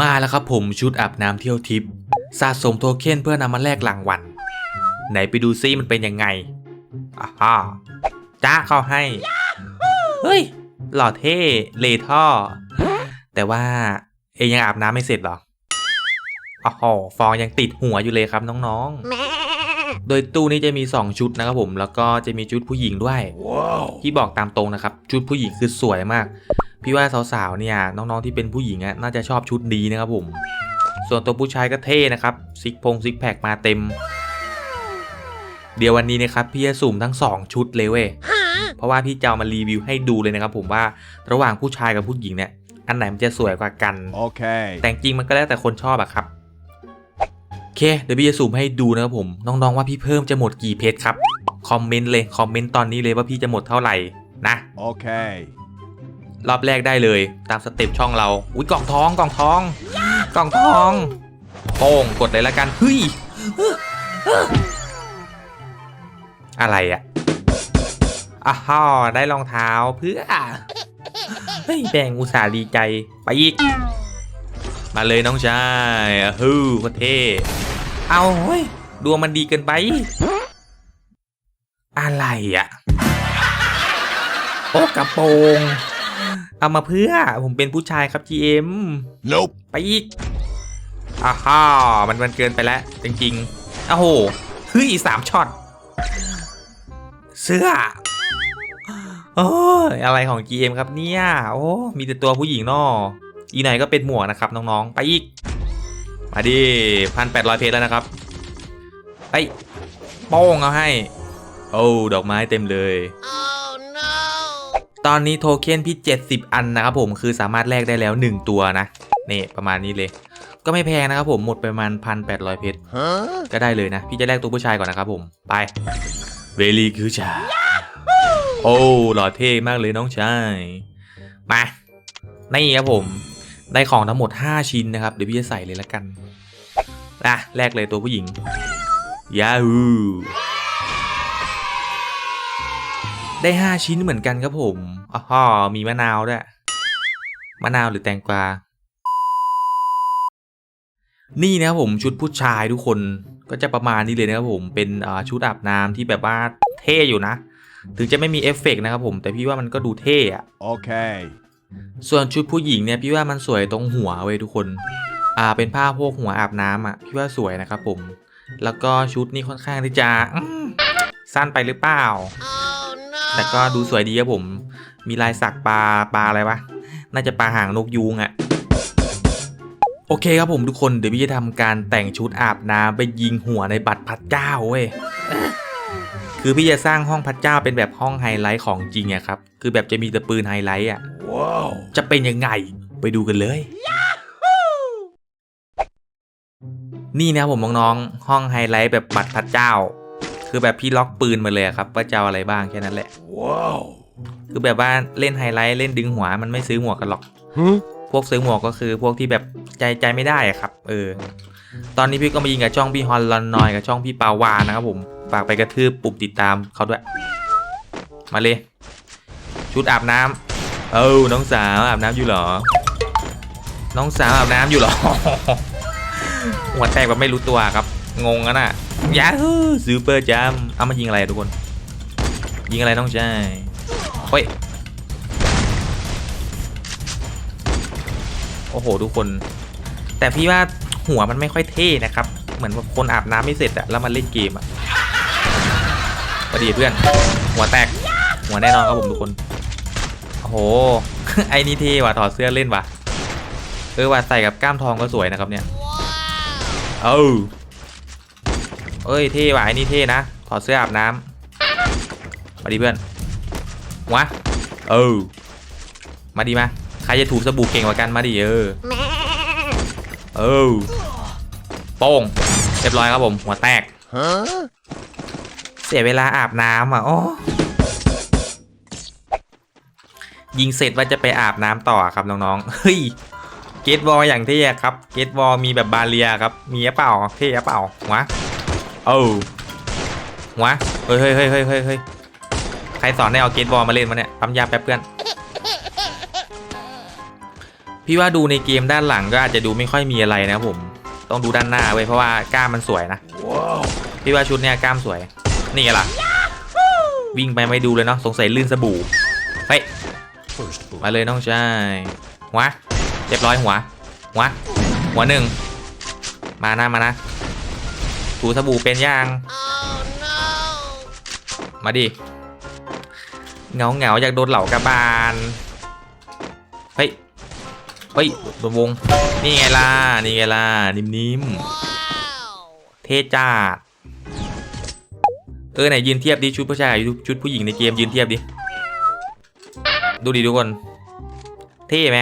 มาแล้วครับผมชุดอาบน้ำเที่ยวทิปสะสมโทเค็นเพื่อนำมาแลกรางวัลไหนไปดูซิมันเป็นยังไงอ่าฮะจ้าเข้าให้ เฮ้ย หล่อเท่เลท่อ แต่ว่า เองยังอาบน้ำไม่เสร็จเหรออ๋อฟองยังติดหัวอยู่เลยครับน้องๆ โดยตู้นี้จะมี 2 ชุดนะครับผม แล้วก็จะมีชุดผู้หญิงด้วยพี่บอกตามตรงนะครับ ชุดผู้หญิงคือสวยมาก พี่ว่าสาวๆเนี่ยน้องๆที่เป็นผู้หญิงอะน่าจะชอบชุดนี้นะครับผม ส่วนตัวผู้ชายก็เท่นะครับซิกพงซิกแพคมาเต็ม เดี๋ยววันนี้นะครับพี่จะสุ่มทั้ง 2 ชุดเลยเว้ยเพราะว่าพี่จะเอามารีวิวให้ดูเลยนะครับผมว่าระหว่างผู้ชายกับผู้หญิงเนี่ยอันไหนมันจะสวยกว่ากัน Okay. แต่จริงๆมันก็แล้วแต่คนชอบอะครับโอเคเดี๋ยวพี่จะสุ่มให้ดูนะครับผมน้องๆว่าพี่เพิ่มจะหมดกี่เพชรครับคอมเมนต์เลยคอมเมนต์ตอนนี้เลยว่าพี่จะหมดเท่าไหร่นะ Okay. รอบแรกได้เลยตามสเต็ปช่องเรา อุ้ยกล่องทองกล่องทอง กล่องทองโป้งกดเลยละกันเฮ้ยอะไรอะอ้าวได้รองเท้าเพื่อเฮ้ยแบ่งอุตส่าห์ดีใจไปอีก มาเลยน้องชายฮู้โคตรเท่เอาเฮ้ยดวงมันดีเกินไป อะไรอะโอ้กระโปรง เอามาเพื่อ ผมเป็นผู้ชายครับ GM Nope. ไปอีกอ้าฮ่ามันมันเกินไปแล้ว จริงๆอ้าวโหเฮ้ยสามช็อต เสื้อโอ้ยอะไรของ GM ครับเนี่ย โอ้ มีแต่ตัวผู้หญิงเนออีไหนก็เป็นหมวกนะครับน้องๆ ไปอีก มาดิพันแปดร้อยเพจแล้วนะครับ ไปโป้งเอาให้ โอ้ ดอกไม้เต็มเลย ตอนนี้โทเค็นพี่ 70 อันนะครับผมคือสามารถแลกได้แล้ว 1 ตัวนะนี่ประมาณนี้เลย ก็ไม่แพงนะครับผมหมดไปประมาณพันแปดร้อยเพชร Huh? ก็ได้เลยนะ พี่จะแลกตัวผู้ชายก่อนนะครับผมไปเวลีคือชาโอ้หล่อเท่มากเลยน้องชายมานี่ครับผม ได้ของทั้งหมด 5 ชิ้นนะครับ เดี๋ยวพี่จะใส่เลยละกันอะแลกเลยตัวผู้หญิงยาฮู ได้ 5 ชิ้นเหมือนกันครับผมอ๋อมีมะนาวด้วย มะนาวหรือแตงกวา นี่นะครับผมชุดผู้ชายทุกคนก็จะประมาณนี้เลยนะครับผมเป็นอ่าชุดอาบน้ำที่แบบว่าเท่อยู่นะ ถึงจะไม่มีเอฟเฟกต์นะครับผมแต่พี่ว่ามันก็ดูเท่อะ Okay. ส่วนชุดผู้หญิงเนี่ยพี่ว่ามันสวยตรงหัวเว้ยทุกคน อ่าเป็นผ้าโพกหัวอาบน้ำอะพี่ว่าสวยนะครับผม แล้วก็ชุดนี่ค่อนข้างที่จะอืมสั้นไปหรือเปล่า แต่ก็ดูสวยดีครับผม มีลายสักปลาปลาอะไรวะ น่าจะปลาหางนกยูงอะ่ะโอเคครับผมทุกคนเดี๋ยวพี่จะทำการแต่งชุดอาบน้ำไปยิงหัวในบัตรพัดเจ้าเว้ยคือพี่จะสร้างห้องพัดเจ้าเป็นแบบห้องไฮไลท์ของจริงอะครับ คือแบบจะมีแต่ปืนไฮไลท์อะ Whoa. จะเป็นยังไงไปดูกันเลย นี่นะครับผมน้องๆห้องไฮไลท์แบบบัตรพระเจ้า คือแบบพี่ล็อกปืนมาเลยอะครับว่าจะเอาอะไรบ้างแค่นั้นแหละ Whoa. คือแบบว่าเล่นไฮไลท์เล่นดึงหัวมันไม่ซื้อหมวกกันหรอก Huh? พวกซื้อหมวกก็คือพวกที่แบบใจใจไม่ได้อะครับ เออ ตอนนี้พี่ก็มายิงกับช่องพี่ฮอนลอนนอยกับช่องพี่ปาวานะครับผม ฝากไปกระทืบปุ่มติดตามเขาด้วย มาเลย ชุดอาบน้ำเอ้าน้องสาวอาบน้ำอยู่เหรอ น้องสาวอาบน้ำอยู่เหรอ หัวแตกแบบไม่รู้ตัวครับ งงกันอะ ยาฮูซูเปอร์จัมเอามายิงอะไรอะทุกคน ยิงอะไรน้องชายเฮ้ยโอ้โหทุกคน แต่พี่ว่าหัวมันไม่ค่อยเท่นะครับ เหมือนว่าคนอาบน้ำไม่เสร็จอะแล้วมันเล่นเกมอะพอดีเพื่อน หัวแตก หัวแน่นอนครับผมทุกคน โอ้โห ไอ้นี่เท่ว่ะถอดเสื้อเล่นว่ะ เออว่ะใส่กับกล้ามทองก็สวยนะครับเนี่ย เอ้า เอ้ยเท่ว่ะไอ้นี่เท่นะถอดเสื้ออาบน้ำมาดีเพื่อนวะเออมาดีมาใครจะถูสบู่เก่งกว่ากันมาดิเออเออโป้งเรียบร้อยครับผมหัวแตกเสียเวลาอาบน้ำอะโอ้ยิงเสร็จว่าจะไปอาบน้ำต่อครับน้องๆเฮ้ยเกตบอลอย่างเท่ครับเกตบอลมีแบบบาเรียครับมีหรือเปล่าเท่หรือเปล่าวะ เอ้าวะเฮ้ยเฮ้ยเฮ้ยเฮ้ยเฮ้ยเฮ้ยใครสอนให้เอาเกตบอลมาเล่นมาเนี่ยปั๊มยาแป๊บเพื่อน พี่ว่าดูในเกมด้านหลังก็อาจจะดูไม่ค่อยมีอะไรนะครับผม ต้องดูด้านหน้าไว้ยเพราะว่ากล้ามมันสวยนะ พี่ว่าชุดเนี้ยกล้ามสวย นี่ไงล่ะ วิ่งไปไม่ดูเลยเนาะสงสัยลื่นสบู่เฮ้ย First blood. มาเลยน้องชายหัวเรียบร้อยหัวหัวหัวหนึ่งมานะมานะ ถูสบู่เป็นยังมาดิเหงาเหงาอยากโดนเหล่ากระบาลเฮ้ยเฮ้ยโดนวง นี่ไงล่ะ นี่ไงล่ะ นิ่มๆ เทจ้าเออไหนยืนเทียบดิชุดผู้ชายชุดผู้หญิงในเกมยืนเทียบดิ ดูดิทุกคน เท่ไหม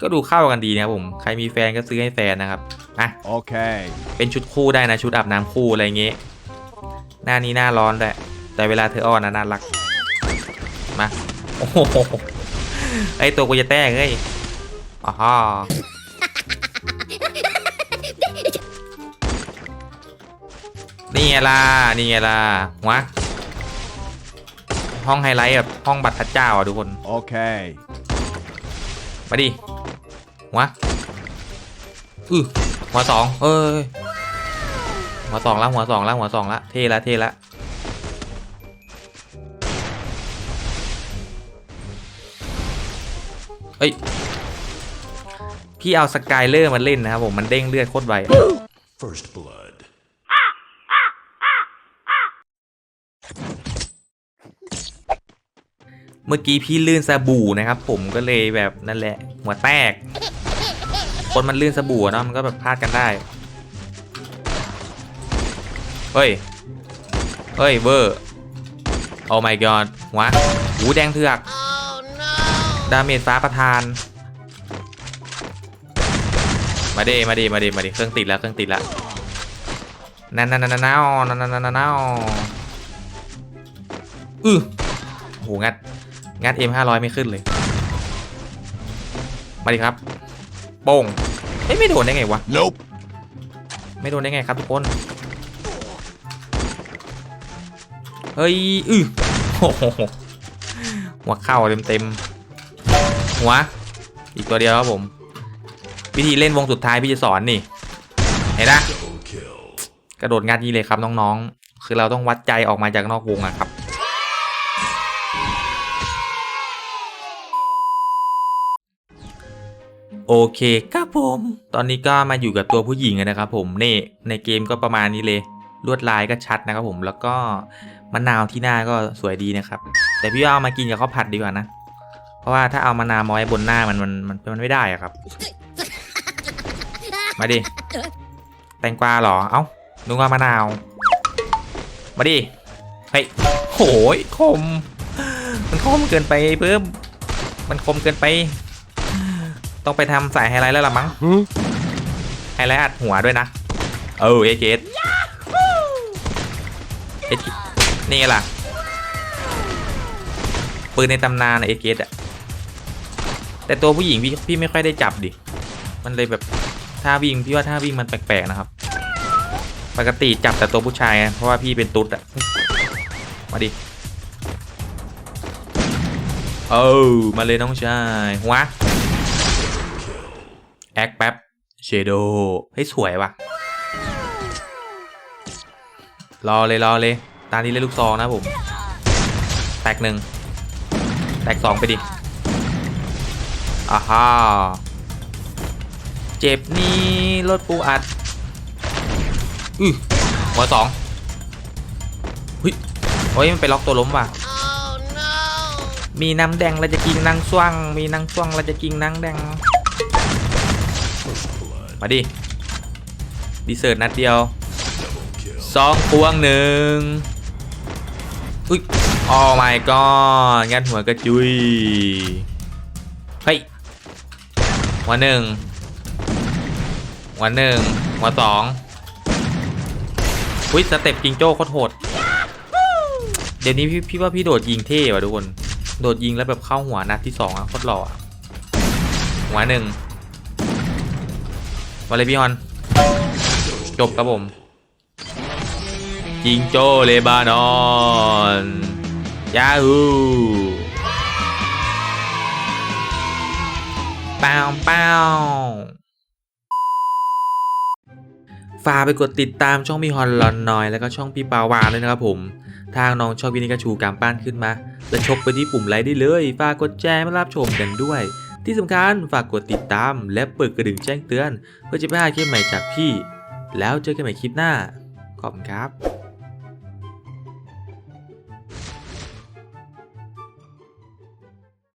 ก็ดูเข้ากันดีนะครับผม ใครมีแฟนก็ซื้อให้แฟนนะครับ อะ Okay. เป็นชุดคู่ได้นะชุดอาบน้ำคู่อะไรเงี้ยหน้านี้หน้าร้อนด้วยแต่เวลาเธออ้อนนะน่ารักมาโอ้โหไอตัวกูจะแตกเฮ้ยอ๋อฮะนี่ไงล่ะนี่ไงล่ะหัวห้องไฮไลท์แบบห้องบัตรพระเจ้าอะทุกคน Okay. มาดิหัวอือ หัวสองเอ้ยหัวสองละหัวสองละหัวสองละเท่ละเท่ละเอ้ยพี่เอาสกายเลอร์มาเล่นนะครับผมมันเด้งเลือดโคตรไว First blood. เมื่อกี้พี่ลื่นสบู่นะครับ ผมก็เลยแบบนั่นแหละ หัวแตก คนมันลื่นสบู่เนาะมันก็แบบพลาดกันได้ เฮ้ย เฮ้ยเวอร์โอ้ my god หัวหูแดงเถือก ดาเมจฟ้าประทาน มาดีมาดีมาดีมาดีเครื่องติดแล้วเครื่องติดแล้วนั่นนั่นนั่นนั่นนั่นนั่นนั่อือโหงัด งัด M500 ไม่ขึ้นเลย มาดีครับ โป้งเอ้ยไม่โดนได้ไงวะ Nope. ไม่โดนได้ไงครับทุกคน เฮ้ยอือโอ้โหหัวเข้าเต็มเต็มๆหัว อีกตัวเดียวครับผม วิธีเล่นวงสุดท้ายพี่จะสอนนี่ เห็นนะ Double kill. กระโดดงัดนี้เลยครับน้องๆ คือเราต้องวัดใจออกมาจากนอกวงอะครับ โอเคครับผม ตอนนี้ก็มาอยู่กับตัวผู้หญิงนะครับผมนี่ในเกมก็ประมาณนี้เลย ลวดลายก็ชัดนะครับผมแล้วก็มะนาวที่หน้าก็สวยดีนะครับ แต่พี่ว่าเอามากินกับข้าวผัดดีกว่านะ เพราะว่าถ้าเอามะนาวมาไว้บนหน้ามันมันมันมันไม่ได้อะครับ มาดิแตงกวาเหรอ เอ้านึกว่ามะนาว มาดิเฮ้ยโหยคม มันคมเกินไปเพิ่มมันคมเกินไป ต้องไปทำสายไฮไลท์แล้วล่ะมั้ง Huh? ไฮไลท์อัดหัวด้วยนะ เออเอเกสเอเกสนี่ไงล่ะ ปืนในตำนานเอเกสอะแต่ตัวผู้หญิงพี่พี่ไม่ค่อยได้จับดิ มันเลยแบบท่าวิ่งพี่ว่าท่าวิ่งมันแปลกๆนะครับ ปกติจับแต่ตัวผู้ชายไงเพราะว่าพี่เป็นตุ๊ดอะมาดิเออมาเลยน้องชายหัว แอคแป๊บเชโดให้ยสวยว่ะ รอเลยรอเลย ตานี้เล่นลูกซองนะผม แตกหนึ่ง แตกสองไปดิอ่าฮ่าเจ็บนี่รถปูอัด อือหัวสองเฮ้ยโอ้ย มันไปล็อกตัวล้มว่ะ มีน้ำแดงเราจะกินนางซ่วง มีนางซ่วงเราจะกินนางแดง First blood. มาดิดีเซิร์ตนัดเดียวสองพวงหนึ่งอุ้ยโอ้ my god งัดหัวกระจุยเฮ้ยหัวหนึ่งหัวหนึ่งหัวสองอุ้ยสเต็ปจิงโจ้โคตรโหดเดี๋ยวนี้พี่พี่ว่าพี่โดดยิงเท่ว่ะทุกคน โดดยิงแล้วแบบเข้าหัวนัดที่สองอะโคตรหล่ออะหัวหนึ่ง มาเลยพี่ฮอน จบครับผม จิงโจ้เลบานอนยาฮูป้าเป้าฝากไปกดติดตามช่องพี่ฮอนลอนหน่อย แล้วก็ช่องพี่ปาวานด้วยนะครับผม ทางน้องชอบวินิกาชูกำปั้นขึ้นมา แล้วชกไปที่ปุ่มไลค์ได้เลย ฝากกดแชร์มารับชมกันด้วย ที่สำคัญฝากกดติดตามและเปิดกระดิ่งแจ้งเตือน เพื่อจะไม่พลาดคลิปใหม่จากพี่ แล้วเจอกันใหม่คลิปหน้า ขอบคุณครับ